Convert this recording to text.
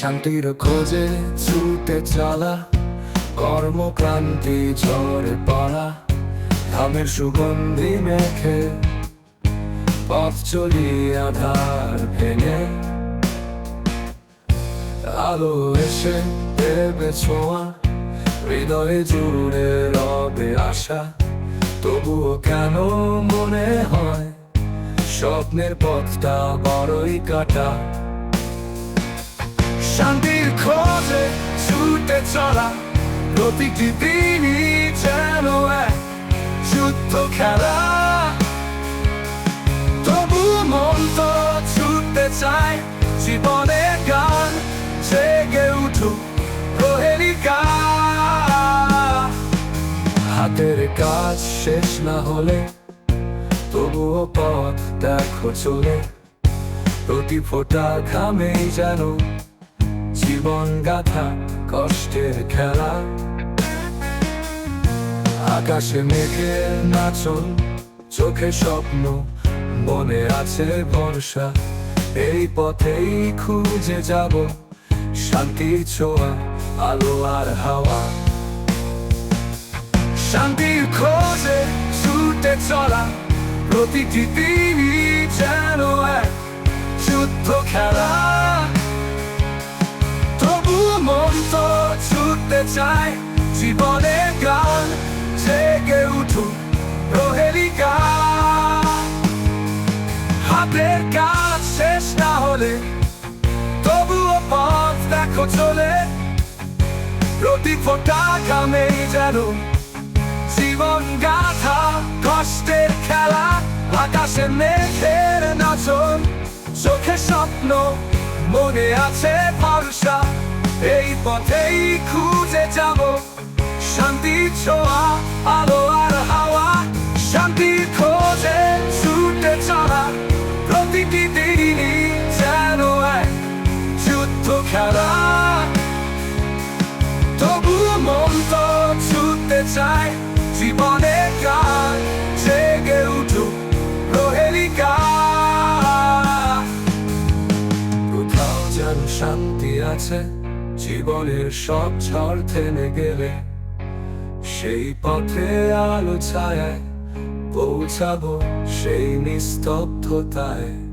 শান্তির খোঁজে ছুটে চলা, কর্মক্রান্তি ঝরে পড়া ধামের সুগন্ধি মেখে, পথ চলি আধার ভেঙে। আলো এসে দেবে ছোঁয়া, হৃদয়ে জুড়ে রবে আশা, তবুও কেন মনে হয়, স্বপ্নের পথটা বড়ই কাটা। শান্তির খোঁজে ছুটে চলা প্রতিটি দিনই যেন এক যুদ্ধ খেলা। তবু মন তো ছুটতে চায় জীবনের গান জেগে উঠুক প্রহেলিকা হাতের কাজ শেষ না হলে তবুও পথ দেখো চলে, প্রতি ফোটা ঘামেই যেন জীবন গাথা, কষ্টের খেলা। আকাশে মেঘে নাচন, চোখে স্বপ্ন, মনে আছে ভরসা। এই পথেই খুঁজে যাব শান্তি ছোঁয়া, আলো আর হাওয়া। শান্তির খোঁজে ছুটে চলা, প্রতিটি দিনই যেন এক যুদ্ধ খেলা। চায় জীবনের গান জেগে উঠুক প্রহেলিকা হাতের কাজ শেষ না হলে তবুও পথ দেখো চলে। প্রতি ফোটা ঘামেই যেন জীবন গাথা, কষ্টের খেলা, আকাশে মেঘের নাচন, চোখে স্বপ্ন, মনে আছে ভরসা। এই পথেই খুঁজে যাব। শান্তি ছোঁয়া, আলো আর হাওয়া। শান্তি খোঁজে, ছুটে চলা। প্রতিটি দিনই যেন এক যুদ্ধ খেলা। তবু মন তো ছুটতে চায় জীবনের গান জেগে উঠুক প্রহেলিকা কোথাও যেন শান্তি আছে। জীবনের সব ঝড় থেমে গেলে সেই পথে আলো ছায় পৌঁছাবো সেই নিস্তব্ধতায়।